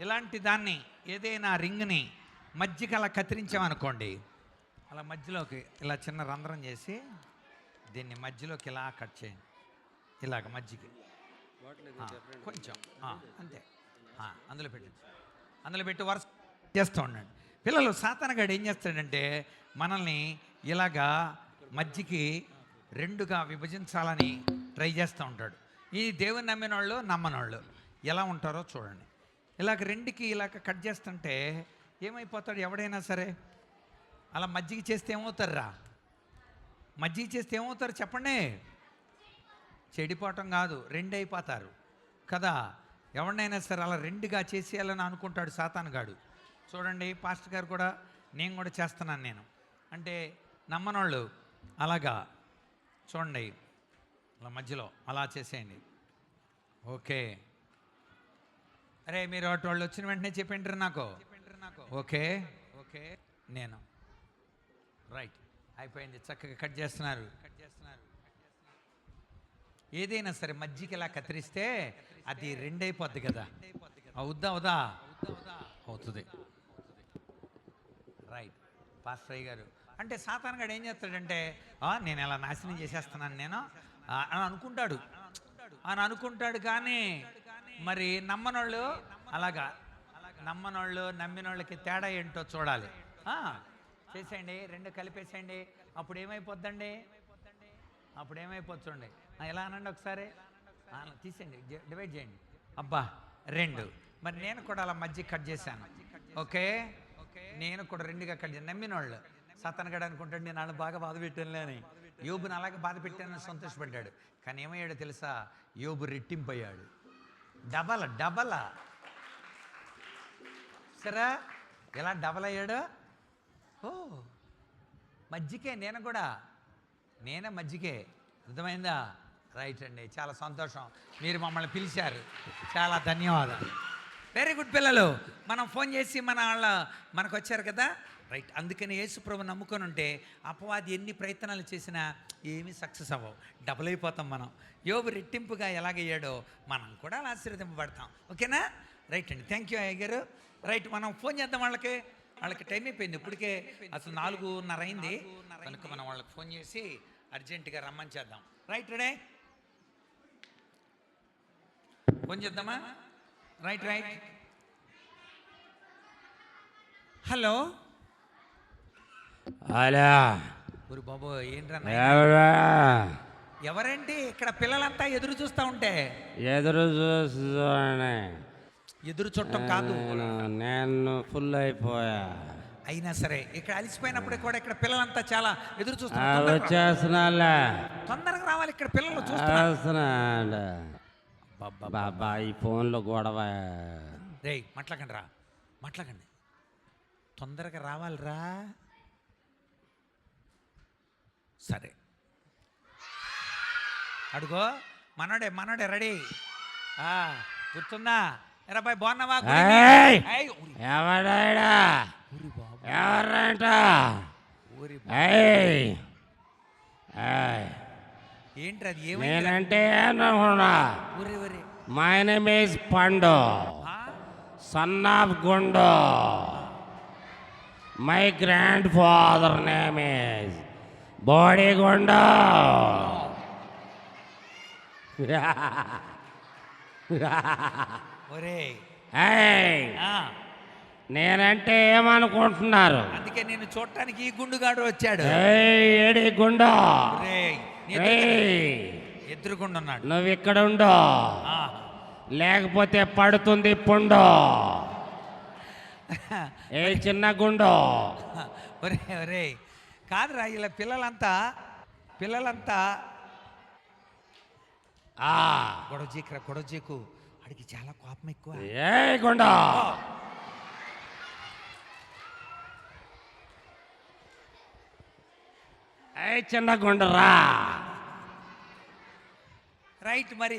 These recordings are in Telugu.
ఇలాంటి దాన్ని ఏదైనా రింగ్ని మధ్యకి అలా కత్తిరించామనుకోండి అలా మధ్యలోకి ఇలా చిన్న రంధ్రం చేసి దీన్ని మధ్యలోకి ఇలా కట్ చేయండి. ఇలాగ మధ్యకి కొంచెం. అంతే. అందులో పెట్టి అందులో పెట్టి వరుస చేస్తూ ఉండండి. పిల్లలు సాతానగాడు ఏం చేస్తాడంటే మనల్ని ఇలాగా మధ్యకి రెండుగా విభజించాలని ట్రై చేస్తూ ఉంటాడు. ఈ దేవుని నమ్మిన వాళ్ళు నమ్మనోళ్ళు ఎలా ఉంటారో చూడండి. ఇలాగ రెండుకి ఇలాగ కట్ చేస్తుంటే ఏమైపోతాడు ఎవడైనా సరే? అలా మజ్జిగ చేస్తే ఏమవుతారా మజ్జిగ చేస్తే ఏమవుతారు చెప్పండి. చెడిపోవటం కాదు రెండు అయిపోతారు కదా? ఎవరినైనా సరే అలా రెండుగా చేసేయాలని అనుకుంటాడు సాతానుగాడు చూడండి పాస్టర్ గారు కూడా నేను కూడా చేస్తున్నాను నేను. అంటే నమ్మనోళ్ళు అలాగా? చూడండి అలా మధ్యలో అలా చేసేయండి. ఓకే. అరే మీరు వాళ్ళు వచ్చిన వెంటనే చెప్పింటారు నాకు. ఓకే? ఓకే. నేను. రైట్. అయిపోయింది. చక్కగా కట్ చేస్తున్నారు. కట్ చేస్తున్నారు ఏదైనా సరే మజ్జిగ ఇలా కత్తిరిస్తే అది రెండైపోద్ది కదా. అవుద్దా అవుదా? అవుతుంది. రైట్. పాస్టర్ అయ్య గారు. అంటే సాతాన్ గారు ఏం చేస్తాడంటే "ఆ, నేను ఎలా నాశనం చేసేస్తున్నాను నేను? అని అనుకుంటాడు. అని అనుకుంటాడు కానీ మరి నమ్మనోళ్ళు అలాగా నమ్మనోళ్ళు నమ్మినోళ్ళకి తేడా ఏంటో చూడాలి. చేసేయండి రెండు కలిపేసేయండి అప్పుడు ఏమైపోద్దండి? అప్పుడు ఏమైపోతుండే ఎలా అనండి ఒకసారి? తీసేయండి డివైడ్ చేయండి. అబ్బా రెండు. మరి నేను కూడా అలా మధ్య కట్ చేశాను. ఓకే? నేను కూడా రెండుగా కట్ చేశాను నమ్మినోళ్ళు. సతనగడ అనుకుంటాడు నేను వాళ్ళు బాగా బాధ పెట్టానులే అని. యోబుని అలాగే బాధ పెట్టానని సంతోషపడ్డాడు. కానీ ఏమయ్యాడో తెలుసా? యోబు రెట్టింపయ్యాడు. డబల డబల. సరే? ఎలా డబల్ అయ్యాడు? ఓ మజ్జికే నేను కూడా. నేనే మజ్జికే. అర్థమైందా? రైట్ అండి చాలా సంతోషం. మీరు మమ్మల్ని పిలిచారు. చాలా ధన్యవాదాలు. వెరీ గుడ్ పిల్లలు. మనం ఫోన్ చేసి మన వాళ్ళ మనకు వచ్చారు కదా? రైట్? అందుకని యేసుప్రభు నమ్ముకొని ఉంటే అపవాది ఎన్ని ప్రయత్నాలు చేసినా ఏమీ సక్సెస్ అవ్వవు. డబుల్ అయిపోతాం మనం. యోబు రెట్టింపుగా ఎలాగయ్యాడో మనం కూడా అలా ఆశీర్వదింపబడతాం. ఓకేనా? రైట్ అండి. థ్యాంక్ యూ అయ్య గారు రైట్ మనం ఫోన్ చేద్దాం వాళ్ళకి. వాళ్ళకి టైం అయిపోయింది. ఇప్పటికే అసలు నాలుగున్నర అయింది. కనుక మనం వాళ్ళకి ఫోన్ చేసి అర్జెంటుగా రమ్మని చేద్దాం. Right ready? ఫోన్ చేద్దామా? Right right. హలో? అలా. ఊరు బాబు ఏంట్రా ఎవరా? ఎవరండి? ఇక్కడ పిల్లలంతా ఎదురు చూస్తూ ఉంటే. ఎదురు చూస్తానే. ఎదురు చుట్టం కాదు. నేను ఫుల్ అయిపోయా. అయినా సరే ఇక్కడ అలిసిపోయినప్పుడు కూడా ఇక్కడ పిల్లలంతా చాలా ఎదురు చూస్తున్నారు. తొందరగా- రావాలి ఇక్కడ పిల్లలు చూస్తున్నారు. వస్తున్నాడు. బాబా ఈ ఫోన్లో గొడవ. రేయ్ మాట్లాకండి రా. మాట్లాకండి తొందరగా రావాలిరా. సరే. అడుగో మనోడే మనోడే రెడీ. ఆ, గుర్తుందా? ఎరా బాయ్ బాగున్నావా? ఎవడాడా ఎవరంట? ఏంట్రా అది? నేనంటే ఏమనుకున్నా my name is Pandu? Son of Gundu. My grand father name is బోడి గుండు ఒరేయ్ ఏయ్, ఆ, నేనంటే ఏమనుకుంటున్నారు? అందుకే నేను చూడటానికి ఈ గుండుగాడు వచ్చాడు. ఏయ్, ఏడి గుండు? ఉన్నాడు నువ్వు ఇక్కడ ఉండు. లేకపోతే పడుతుంది పుండు. ఏ చిన్న గుండు. ఒరే ఒరే. కాదురా ఇలా పిల్లలంతా పిల్లలంతా. ఆ గొడవ చీకరా గొడవ చీకు అడిగి చాలా కోపం ఎక్కువ. ఏ గుండు ఏ చిన్న గుండు రా రైట్ మరి.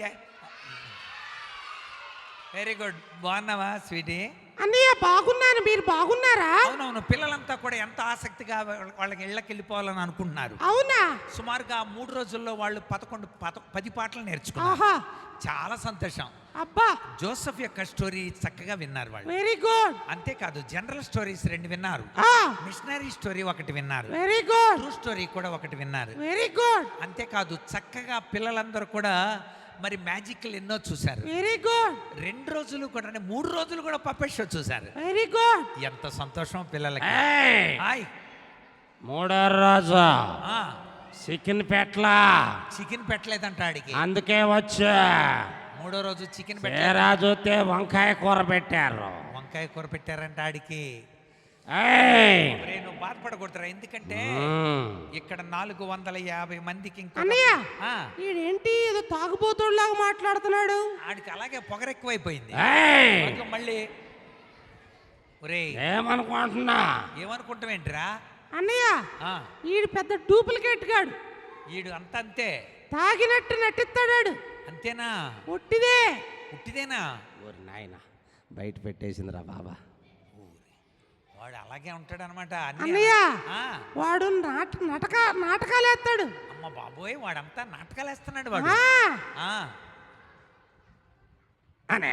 Very good. బాగున్నావా స్వీటీ? అన్నయ్య బాగున్నాను. మీరు బాగున్నారా? అవునవును. పిల్లలంతా కూడా ఎంత ఆసక్తిగా వాళ్ళ- వాళ్ళకి ఇళ్ళకి వెళ్ళిపోవాలని అనుకుంటున్నారు. అవునా? సుమారుగా మూడు రోజుల్లో వాళ్ళు పదకొండు పద పాటలు నేర్చుకున్నారు. చాలా సంతోషం. అబ్బా. జోసఫ్ యొక్క స్టోరీ చక్కగా విన్నారు వాళ్ళు. Very good. అంతేకాదు జనరల్ స్టోరీస్ రెండు విన్నారు. మిషనరీ స్టోరీ ఒకటి విన్నారు. Very good. ట్రూ స్టోరీ కూడా ఒకటి విన్నారు. Very good. అంతేకాదు చక్కగా పిల్లలందరూ కూడా మరి మ్యాజిక్లు ఎన్నో చూశారు. వెరీ గుడ్ రెండు రోజులు కూడా అంటే మూడు రోజులు కూడా పప్పెట్ షో చూశారు. వెరీ గుడ్ ఎంత సంతోషం పిల్లలకి! హాయ్. మూడో రోజు. చికెన్ పెట్లా చికెన్ పెట్టలేదంట ఆడికి. అందుకే వచ్చా. మూడో రోజు చికెన్ పెట్ట తీరా చూస్తే వంకాయ కూర పెట్టారు. వంకాయ కూర పెట్టారంట ఆడికి. నువ్వు బాధపడకూడదురా. ఎందుకంటే. ఇక్కడ నాలుగు వందల యాభై మందికి ఇంకా అన్నయ్య ఆ, ఈడేంటి ఏదో తాగుబోతుడిలాగా మాట్లాడుతున్నాడు? ఆడికి అలాగే పొగరెక్కువైపోయింది. ఏయ్! ఇంకా మళ్ళీ ఒరే ఏమనుకుంటున్నా? ఏమనుకుంటావేంటిరా? అన్నయ్య ఆ, ఈడు పెద్ద డూప్లికేట్ గాడు. ఈడు అంత అంతే తాగినట్టు నటిస్తాడాడు. అంతేనా? ఒట్టిదే పుట్టిదేనా ఓరి నాయన బయట పెట్టేసిందిరా బాబా. వాడు అలాగే ఉంటాడు అనమాట అన్నయ్య వాడు నాట నాటక నాటకాలు వేస్తాడు అమ్మ బాబోయ్ వాడంతా నాటకాలు వేస్తున్నాడు వాడు. ఆ, ఆ, అనే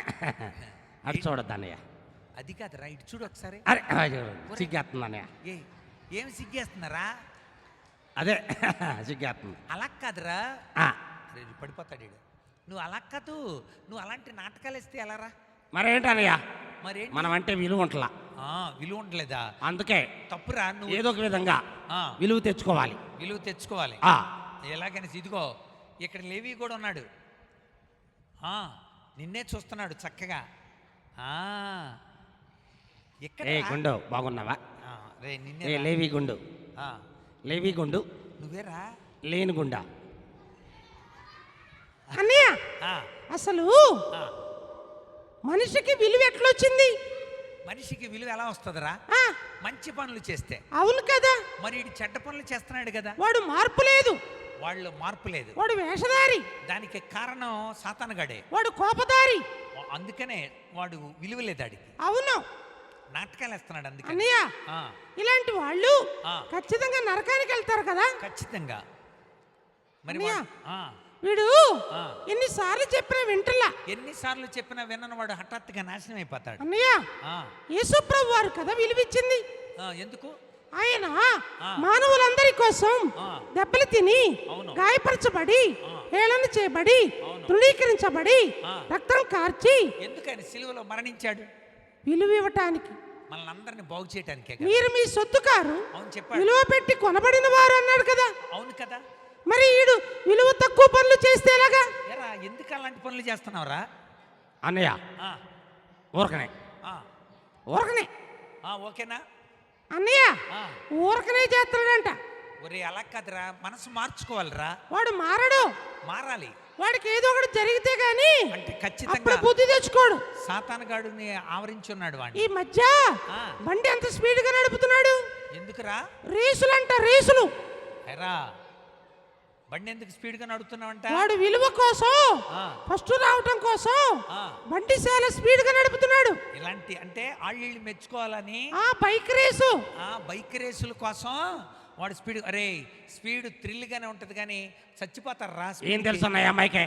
అటు చూడద్దు అన్నయ్య. అది కాదు రైట్ చూడు ఒకసారి. అరే సిగ్గేస్తుంది అన్నయ్య. ఏ ఏం సిగ్గేస్తున్నారా? అదే సిగ్గేస్తుంది. అలా కాదురా. పడిపోతాడు నువ్వు అలా కాదు నువ్వు అలాంటి నాటకాలు వేస్తే ఎలారా మరేంటి మరేంటి? మనం అంటే విలువ ఉంటలా. ఆ, విలువ ఉండలేదా? అందుకే తప్పురా నువ్వు ఏదో ఒక విధంగా ఆ, విలువ తెచ్చుకోవాలి. విలువ తెచ్చుకోవాలి. ఆ. ఎలాగైనా ఇదిగో ఇక్కడ లేవి కూడా ఉన్నాడు. ఆ, నిన్నే చూస్తున్నాడు చక్కగా. ఏ గుండు బాగున్నావా? ఆ, రే నిన్నే. లేవి గుండు. ఆ, లేవి గుండు. నువ్వేరా లేని గుండా. అన్నయ్య! ఆ, అసలు ఆ. మనిషికి విలువ ఎట్లొచ్చింది? మనిషికి విలువ ఎలా వస్తుందిరా? మంచి పనులు చేస్తే. అవును కదా. మరి చెడ్డ పనులు చేస్తున్నాడు కదా. వాడు మార్పు లేదు. వాళ్ళు మార్పు లేదు. వాడు వేషధారి. దానికి కారణం సాతానగాడే వాడు కోపదారి. అందుకనే వాడు విలువ లేదు ఆడికి. అవును. నాటకాలు వేస్తున్నాడు అన్నయ్య ఆ, ఇలాంటి వాళ్ళు. ఖచ్చితంగా నరకానికి వెళ్తారు కదా. ఖచ్చితంగా. మరి. వాడు-. ఎన్నిసార్లు చెప్పినా వింటలా ఎన్నిసార్లు చెప్పినా విన్నను వాడు హఠాత్తుగా నాశనం అయిపోతాడు అన్నయ్య యేసుప్రభు వారు కదా విలువిచ్చింది ఎందుకు ఆయన. మానవులందరి కోసం. దెబ్బలు తిని అవును. గాయపరచబడి. హేళన చేయబడి అవును. తృణీకరించబడి. రక్తం కార్చి ఎందుకు ఆయన సిలువలో మరణించాడు విలువ ఇవ్వటానికి మనల్ని అందరిని బాగు చేయటానికే కదా. మీరు మీ సొత్తుకారు అవును చెప్పాడు విలువ పెట్టి కొనబడిన వారు అన్నాడు కదా అవును కదా మరి ఈడు విలువ తక్కువ పనులు చేస్తే ఎలాగా? ఎందుకు అలాంటి పనులు చేస్తున్నావురా? అన్నయ్య ఆ, ఊరకనే. ఆ, ఊరకనే. ఆ, ఓకేనా? అన్నయ్య ఆ, ఊరకనే చేస్తాడంట ఒరే అలా కాదురా. మనసు మార్చుకోవాలిరా. వాడు మారడు. మారాలి. వాడికి ఏదో ఒకటి జరిగితే గాని అంటే అప్పుడు ఖచ్చితంగా బుద్ధి తెచ్చుకోడు. సాతానగాడుని ఆవరించి ఉన్నాడు వాడిని ఈ మధ్య ఆ. బండి ఎంత స్పీడ్గా నడుపుతున్నాడు? ఎందుకురా? రేసులంట రేసులు. ఎరా బండి ఎందుకు స్పీడ్గా నడుపుతున్నావంట? వాడు విలువ కోసం ఫస్ట్ రావటం కోసం బండి చాలా స్పీడ్గా నడుపుతున్నాడు. ఇలాంటి అంటే ఆళ్ళు మెచ్చుకోవాలని ఆ బైక్ రేసు. ఆ బైక్ రేసుల కోసం వాడు స్పీడ్ అరే స్పీడ్ థ్రిల్గానే ఉంటుంది కానీ చచ్చిపోతారా ఏం తెలుసు అన్నయ్య అమ్మాయికే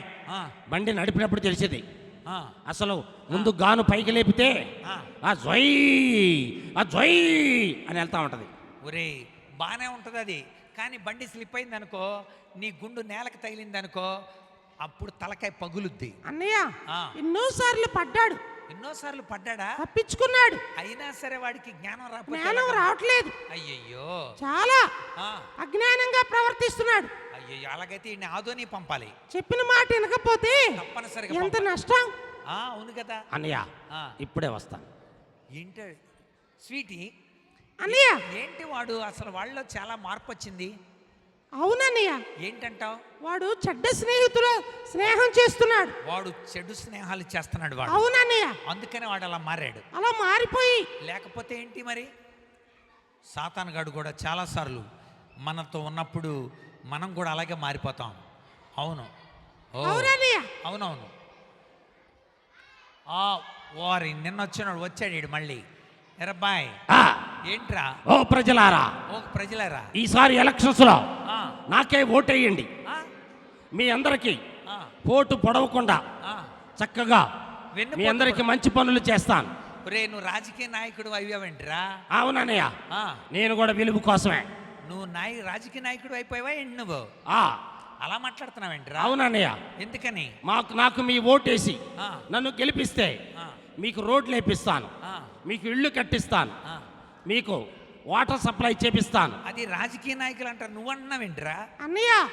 బండి నడిపినప్పుడు తెలిసేది. అసలు ముందు గాను పైకి లేపితే ఆ. జొయ్ ఆ జొయ్ అని వెళ్తా ఉంటది. ఒరే బాగానే ఉంటుంది అది. కానీ బండి స్లిప్ అయింది అనుకో నీ గుండు నేలకు తగిలింది అనుకో అప్పుడు తలకాయ పగులుద్ది. అన్నయ్య. ఎన్నోసార్లు పడ్డాడు. ఎన్నోసార్లు పడ్డాడా? తప్పించుకున్నాడు. అయినా సరే వాడికి జ్ఞానం రాకపోతే జ్ఞానం? రావట్లేదు. అయ్యయ్యో. చాలా ఆ, అజ్ఞానంగా ప్రవర్తిస్తున్నాడు. అయ్యయ్యో అలాగైతే ఈయన ఆదోని పంపాలి. చెప్పిన మాట వినకపోతే తప్పనిసరిగా ఎంత. నష్టం? అవును కదా. అన్నయ్య. ఇప్పుడే వస్తాను. ఏంటి? స్వీటీ అన్నయ్య! ఏంటి వాడు? అసలు వాళ్ళలో చాలా మార్పు వచ్చింది అవునన్నయ్య! ఏంటంటావు? వాడు చెడ్డ స్నేహితులు స్నేహం చేస్తున్నాడు. వాడు చెడు స్నేహాలు చేస్తున్నాడు వాడు. అవునన్నయ్య! అందుకనే వాడు అలా మారాడు. అలా మారిపోయి లేకపోతే ఏంటి మరి? సాతానగాడు కూడా చాలాసార్లు మనతో ఉన్నప్పుడు మనం కూడా అలాగే మారిపోతాం. అవును. అవునవును. ఆ ఓరి నిన్న వచ్చినాడు వచ్చాడు ఈడు మళ్ళీ. ఎరబ్బాయ్! ఆ, ఏంట్రా? ఓ ప్రజలారా ఓ ప్రజలారా? ఈసారి ఎలక్షన్స్లో నాకే ఓటేయండి. మీ అందరికీ పోటు పొడవకుండా. చక్కగా మీ అందరికీ మంచి పనులు చేస్తాను. ఒరే నువ్వు రాజకీయ నాయకుడు అయ్యావేంట్రా? అవునన్నయ్య. నేను కూడా వెలుగు కోసమే. నువ్వు నాయ రాజకీయ నాయకుడు అయిపోయావా ఏంటి నువ్వు? అలా మాట్లాడుతున్నావేంట్రా? అవునన్నయ్య. ఎందుకని? మాకు నాకు మీ ఓటేసి నన్ను గెలిపిస్తే మీకు రోడ్లు వేపిస్తాను మీకు ఇళ్ళు కట్టిస్తాను. మీకు వాటర్ సప్లై చేపిస్తాను. అది రాజకీయ నాయకులు అంటారు. నువ్వు అంటున్నావేంట్రా అన్నయ్య.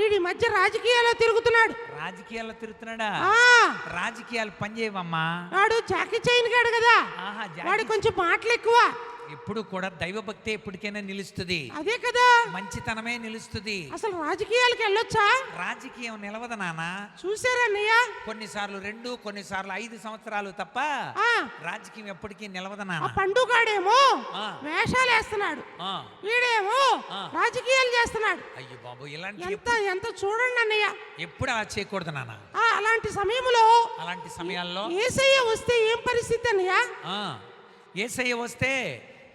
వీడి మధ్య రాజకీయాల్లో తిరుగుతున్నాడు. రాజకీయాల్లో తిరుగుతున్నాడా? ఆ. రాజకీయాలు పనిచేయవమ్మా. వాడు జాకీ చైన్ గాడు కదా. ఆహా వాడు కొంచెం మాటలు ఎక్కువ. ఎప్పుడు కూడా దైవభక్తి ఎప్పటికైనా నిలుస్తుంది. అదే కదా. మంచితనమే నిలుస్తుంది. అసలు రాజకీయాలకు వెళ్ళొచ్చా? రాజకీయం నిలవదు నాన్న. చూసారా అన్నయ్య? కొన్నిసార్లు రెండు కొన్నిసార్లు ఐదు సంవత్సరాలు తప్ప ఆ, రాజకీయం ఎప్పటికీ నిలవదు నాన్న. పండుగాడేమో. వేషాలు వేస్తున్నాడు. వీడేమో. రాజకీయాలు చేస్తున్నాడు. అయ్యో బాబు ఇలాంటి ఎంత ఎంత చూడండి అన్నయ్య. ఎప్పుడు అలా చేయకూడదు నాన్న. ఆ, అలాంటి సమయంలో అలాంటి సమయాల్లో ఏసయ్య వస్తే ఏం పరిస్థితి అన్నయ్య? ఆ, ఏసయ్య వస్తే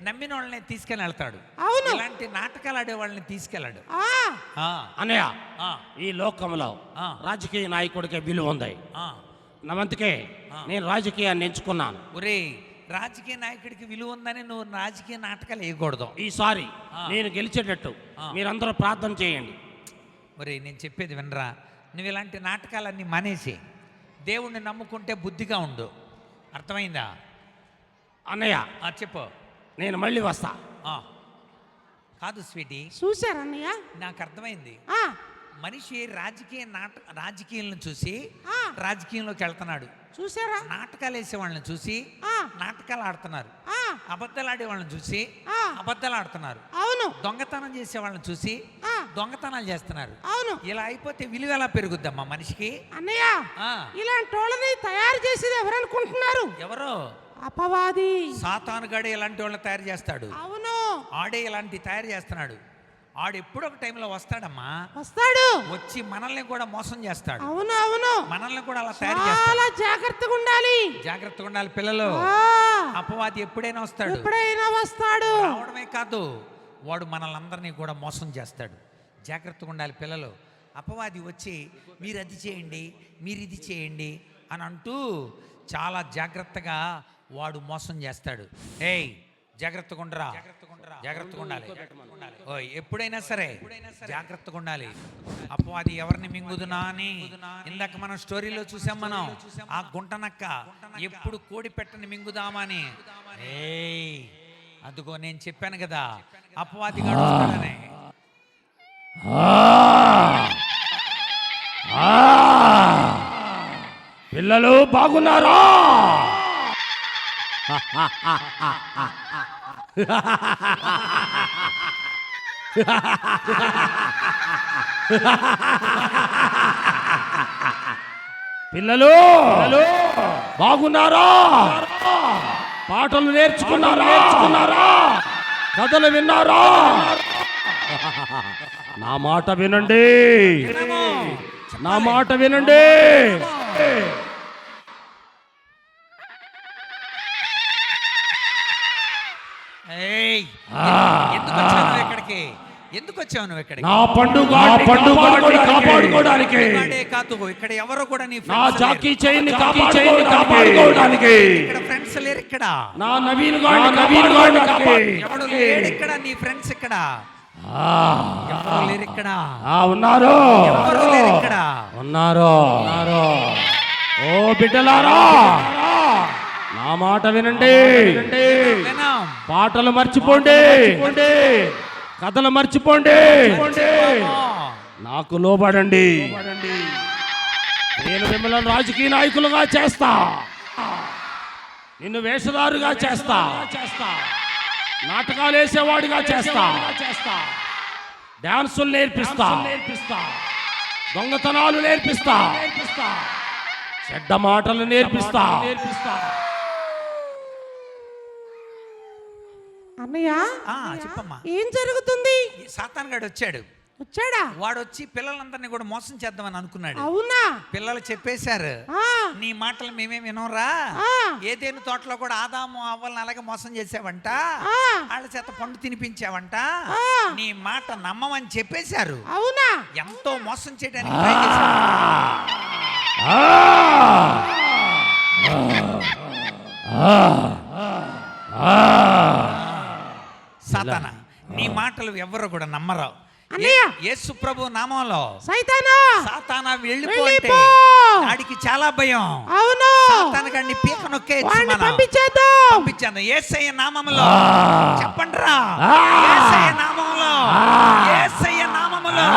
నమ్మిన వాళ్ళని తీసుకెళ్ళి వెళ్తాడు. అవును. ఇలాంటి నాటకాలు ఆడే వాళ్ళని తీసుకెళ్ళాడు. ఆ. ఆ, అన్నయ్య ఆ, ఈ లోకంలో ఆ. రాజకీయ నాయకుడికి విలువ ఉంది. ఆ. నవంతకే నేను రాజకీయాన్ని ఎంచుకున్నాను. ఒరే రాజకీయ నాయకుడికి విలువ ఉందని నువ్వు రాజకీయ నాటకాలు వేయకూడదు. ఈసారి. నేను గెలిచేటట్టు. మీరందరూ ప్రార్థన చేయండి. ఒరే నేను చెప్పేది వినరా? నువ్వు ఇలాంటి నాటకాలన్నీ మానేసి దేవుణ్ణి నమ్ముకుంటే బుద్ధిగా ఉండు. అర్థమైందా? అన్నయ్య చెప్పు. నేను మళ్ళీ వస్తా. ఆ. కాదు స్వీటీ. చూసారా అన్నయ్య? నాకు అర్థమైంది. ఆ, మనిషి రాజకీయ నాట రాజకీయాలను చూసి ఆ. రాజకీయంలోకి వెళ్తున్నాడు. చూసారా నాటకాలు వేసే వాళ్ళని చూసి ఆ, నాటకాలు ఆడుతున్నారు. ఆ, అబద్ధాలు ఆడే వాళ్ళని చూసి ఆ. అబద్ధాలు ఆడుతున్నారు. అవును. దొంగతనం చేసే వాళ్ళని చూసి ఆ, దొంగతనాలు చేస్తున్నారు. అవును. ఇలా అయిపోతే విలువ ఎలా పెరుగుద్దమ్మా మనిషికి? అన్నయ్య ఇలాంటి వాళ్ళని తయారు చేసేది ఎవరనుకుంటున్నారు? ఎవరో? అపవాది. సాతానుగాడే ఇలాంటి వాళ్ళని తయారు చేస్తాడు. అవును. ఆడే ఇలాంటి తయారు చేస్తున్నాడు. ఆడు ఎప్పుడో ఒక టైంలో వస్తాడమ్మా. వస్తాడు. వచ్చి మనల్ని కూడా మోసం చేస్తాడు. అవును అవును. మనల్ని కూడా అలా తయారు చేస్తాడు. చాలా జాగ్రత్తగా ఉండాలి. జాగ్రత్తగా ఉండాలి పిల్లలు. అపవాది ఎప్పుడైనా వస్తాడు. ఎప్పుడైనా వస్తాడు. రావడమే కాదు వాడు మనల్ని అందరినీ కూడా మోసం చేస్తాడు. జాగ్రత్తగా ఉండాలి పిల్లలు. అపవాది వచ్చి మీరు అది చేయండి మీరు ఇది చేయండి అని అంటూ చాలా జాగ్రత్తగా వాడు మోసం చేస్తాడు. ఏయ్ జాగ్రత్తగా ఉండరా? జాగ్రత్తగా ఉండాలి. ఓయ్ ఎప్పుడైనా సరే జాగ్రత్తగా ఉండాలి. అపవాది ఎవరిని మింగుదునా అని? ఇందాక మనం స్టోరీలో చూసాం మనం ఆ గుంటనక్క. ఎప్పుడు కోడి పెట్టని మింగుదామని? ఏయ్ అదిగో నేను చెప్పాను కదా. అపవాది! పిల్లలు బాగున్నారా? పిల్లలు బాగున్నారా? పాటలు నేర్చుకున్నారా? నేర్చుకున్నారా? కథలు విన్నారా? నా మాట వినండి. నా మాట వినండి ఏయ్ ఆ. ఎందుకు వచ్చావు నువ్వు ఇక్కడికి? ఎందుకు వచ్చావు నువ్వు ఇక్కడికి? నా పండుగ పండుగ కాపాడుకోవడానికి. వాడే కాదు ఇక్కడ ఎవరు కూడా నీ నా జాకీ. చైన్ కాపాడుకోవడానికి. ఇక్కడ ఫ్రెండ్స్ లేరు ఇక్కడ. నా నవీన్ గాడిని నవీన్ గాడిని ఎవడు లేడు ఇక్కడ నీ ఫ్రెండ్స్ ఇక్కడ. ఎవరు లేరు ఇక్కడ. ఆ ఉన్నారు. ఎవరు లేరు ఇక్కడ. ఉన్నారు. ఉన్నారు. ఓ బిడ్డలారా. నా మాట వినండి. వినం పాటలు మర్చిపోండి. కథలు మర్చిపోండి. నాకు లోబడండి. నేను మిమ్మల్ని రాజకీయ నాయకులుగా చేస్తా. నిన్ను వేషధారుగా చేస్తా. నాటకాలు వేసేవాడిగా చేస్తా. డాన్సులు నేర్పిస్తా. దొంగతనాలు నేర్పిస్తా. చెడ్డ మాటలు నేర్పిస్తా. అన్నయ్య చెప్పమ్మా. ఏం జరుగుతుంది? సాతాన్ గడు వచ్చాడు. వచ్చాడా? వాడు వచ్చి పిల్లలందరినీ కూడా మోసం చేద్దామని అనుకున్నాడు. అవునా? పిల్లలు చెప్పేశారు. ఆ, నీ మాటలు మేమే వినోరా ఆ. ఏదేను తోటలో కూడా ఆదాము అవ్వాలని అలాగే మోసం చేసావంట? ఆ. వాళ్ళ చేత పండు తినిపించావంట? ఆ. నీ మాట నమ్మమని చెప్పేశారు. అవునా? ఎంతో మోసం చేయడానికి ట్రై చేశారు. సాతాన? నీ మాటలు ఎవరు కూడా నమ్మరు. యేసు ప్రభు నామంలో. సైతానా? సాతానా వెళ్ళిపోతే వెళ్ళిపో. వాడికి చాలా భయం. అవును. సాతాను గడిని పీక నొక్కేయచ్చు పంపించేద్దాం. పంపించాను ఏసయ్య నామములో నామములో ఏసయ్య నామములో ఏసయ్య నామములో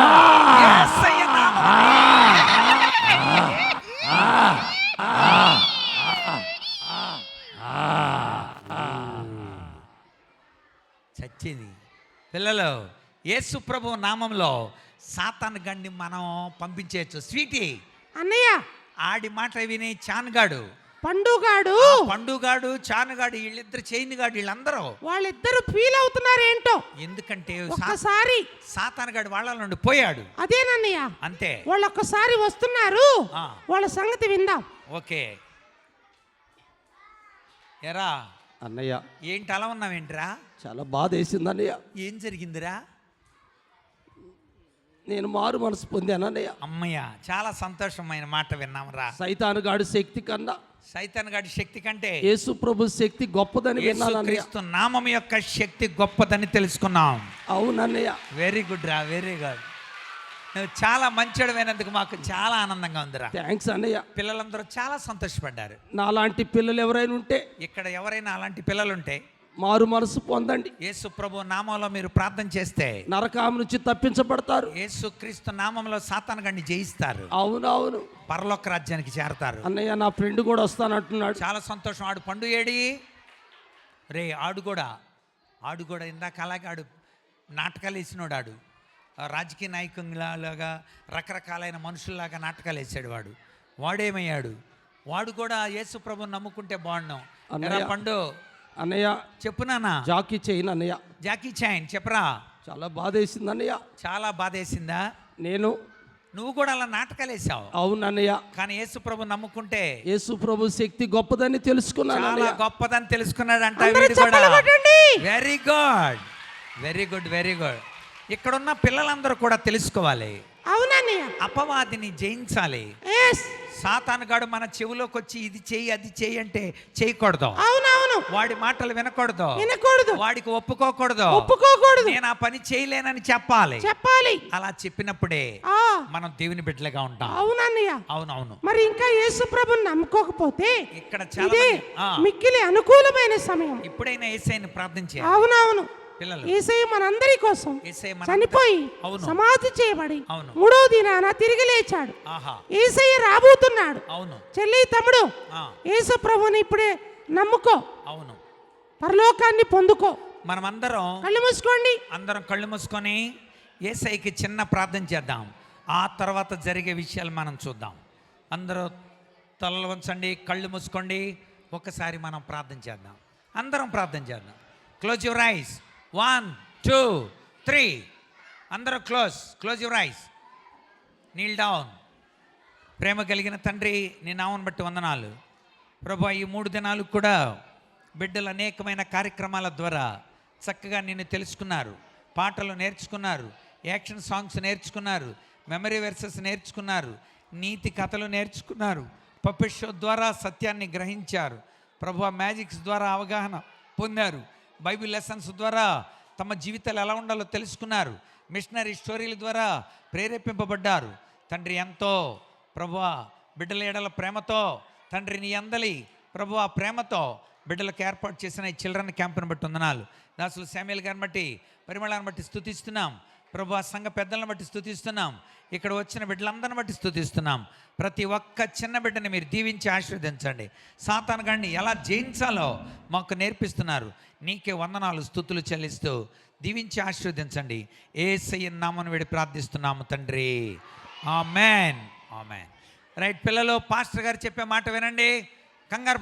పిల్లలు యేసు ప్రభు నామంలో సాతాను గండి మనం పంపించేయచ్చు. స్వీటీ అన్నయ్య! ఆడి మాట విని చానుగాడు. పండుగాడు! పండుగాడు చానుగాడు వీళ్ళిద్దరు చైన్గాడు వీళ్ళందరూ. వాళ్ళిద్దరు ఫీల్ అవుతున్నారు ఏంటో ఎందుకంటే ఒక్కసారి సాతానుగాడు వాళ్ళ నుండి పోయాడు. అదేనన్నయ్య అంతే. వాళ్ళు ఒక్కసారి వస్తున్నారు. వాళ్ళ సంగతి విందాం. ఓకే. ఎరా అన్నయ్య. ఏంటి అలా ఉన్నావేంట్రా? చాలా బాధ వేసింది అన్నయ్య ఏం జరిగిందిరా? నేను మారు మనసు పొందాను అన్నయ్య. అమ్మయ్య చాలా సంతోషమైన మాట విన్నాంరా. సైతాను గాడి శక్తి కన్నా సైతాన్ గాడి శక్తి కంటే యేసు ప్రభు శక్తి గొప్పదని విన్నాను నామం యొక్క శక్తి గొప్పదని తెలుసుకున్నాం. అవునన్నయ్య. వెరీ గుడ్ రా వెరీ గుడ్ నువ్వు చాలా మంచోడమైనందుకు మాకు చాలా ఆనందంగా ఉందిరా. థ్యాంక్స్ అన్నయ్య. పిల్లలందరూ చాలా సంతోషపడ్డారు. నాలాంటి పిల్లలు ఎవరైనా ఉంటే ఇక్కడ ఎవరైనా అలాంటి పిల్లలుంటే మారు మనసు పొందండి. యేసు ప్రభు నామంలో మీరు ప్రార్థన చేస్తే నరకాం నుంచి తప్పించబడతారు. యేసు క్రీస్తు నామంలో సాతాను గండి జయిస్తారు. అవునవును. పరలోక రాజ్యానికి చేరతారు. అన్నయ్య నా ఫ్రెండ్ కూడా వస్తానంటున్నాడు. చాలా సంతోషం. ఆడు పండు ఏడి? రే ఆడు కూడా. ఆడు కూడా ఇందాక అలాగే ఆడు నాటకాలు వేసినోడు ఆడు. రాజకీయ నాయకులాగా రకరకాలైన మనుషుల్లాగా నాటకాలు వేసాడు వాడు. వాడేమయ్యాడు? వాడు కూడా యేసు ప్రభుని నమ్ముకుంటే బాగున్నాం. పండు అన్నయ్య చెప్పు నాన్న. జాకీ చేయను అన్నయ్య. జాకీ చాయన్ చెప్పరా? చాలా బాధ వేసింది అన్నయ్య. చాలా బాధేసిందా? నేను నువ్వు కూడా అలా నాటకాలు వేసావు. అవును అన్నయ్య. కానీ యేసు ప్రభు నమ్ముకుంటే యేసు ప్రభు శక్తి గొప్పదని తెలుసుకున్నాను చాలా గొప్పదని చప్పట్లు కొట్టండి. Very good very good very good ఇక్కడున్న పిల్లలందరూ కూడా తెలుసుకోవాలి. అవునన్నయ్య అపవాదిని జయించాలి. సాతానుగాడు మన చెవిలోకి వచ్చి ఇది చెయ్యి అది చెయ్యి అంటే చేయకూడదు. అవునవును. వాడి మాటలు వినకూడదు. వినకూడదు. వాడికి ఒప్పుకోకూడదు. ఒప్పుకోకూడదు. నేను ఆ పని చేయలేనని చెప్పాలి. చెప్పాలి. అలా చెప్పినప్పుడే ఆ. మనం దేవుని బిడ్డలుగా ఉంటాం. అవునన్నయ్య అవునవును. మరి ఇంకా యేసు ప్రభుని నమ్ముకోకపోతే ఇక్కడ చాలా మిక్కిలి అనుకూలమైన సమయం. ఇప్పుడైనా ఏసైని ప్రార్థన చేయాలి అవునవును. ఏసయ్య మనందరి కోసం మన చనిపోయి. సమాధి చేయబడి. మూడో దినాన తిరిగి లేచాడు. ఆహా. ఏసయ్య రాబోతున్నాడు. అవును. చెల్లి తమ్ముడు యేసు ప్రభుని ఇప్పుడే నమ్ముకో. అవును. పరలోకాన్ని పొందుకో. మనమందరం కళ్ళు మూసుకోండి. అందరం కళ్ళు మూసుకొని ఏసైకి చిన్న ప్రార్థన చేద్దాం. ఆ తర్వాత జరిగే విషయాలు మనం చూద్దాం. అందరూ తలలు వంచండి కళ్ళు మూసుకోండి. ఒకసారి మనం ప్రార్థన చేద్దాం. అందరం ప్రార్థన చేద్దాం. Close your eyes one two three అందరూ close. Close your eyes. Kneel down ప్రేమ కలిగిన తండ్రి నీ నామను బట్టి వందనాలు. ప్రభా ఈ మూడు దినాలు కూడా బిడ్డలు అనేకమైన కార్యక్రమాల ద్వారా చక్కగా నిన్ను తెలుసుకున్నారు. పాటలు నేర్చుకున్నారు. యాక్షన్ సాంగ్స్ నేర్చుకున్నారు. మెమరీ వెర్సెస్ నేర్చుకున్నారు. నీతి కథలు నేర్చుకున్నారు. పప్పెట్ షో ద్వారా సత్యాన్ని గ్రహించారు. ప్రభు మ్యాజిక్స్ ద్వారా అవగాహన పొందారు. బైబిల్ లెసన్స్ ద్వారా తమ జీవితాలు ఎలా ఉండాలో తెలుసుకున్నారు. మిషనరీ స్టోరీల ద్వారా ప్రేరేపింపబడ్డారు. తండ్రి ఎంతో ప్రభు బిడ్డల ఎడల ప్రేమతో తండ్రి నీ అందలి ప్రభు ఆ ప్రేమతో బిడ్డలకు ఏర్పాటు చేసిన ఈ చిల్డ్రన్ క్యాంప్ను బట్టి వందనాలు. దాసులు శామ్యుల్ గారిని బట్టి పరిమళాన్ని బట్టి స్థుతిస్తున్నాం ప్రభు ఆ సంఘ పెద్దలను బట్టి స్థుతిస్తున్నాం ఇక్కడ వచ్చిన బిడ్డలందరిని బట్టి స్థుతిస్తున్నాం ప్రతి ఒక్క చిన్న బిడ్డని మీరు దీవించి ఆశీర్వదించండి. సాతాను గారిని ఎలా జయించాలో మాకు నేర్పిస్తున్నారు. నీకే వందనాలు స్థుతులు చెల్లిస్తూ దీవించి ఆశీర్వదించండి. ఏ నామను వేడి ప్రార్థిస్తున్నాము తండ్రి. ఆ మ్యాన్ ఆ మ్యాన్ రైట్ పిల్లలు పాస్టర్ గారు చెప్పే మాట వినండి. కంగారు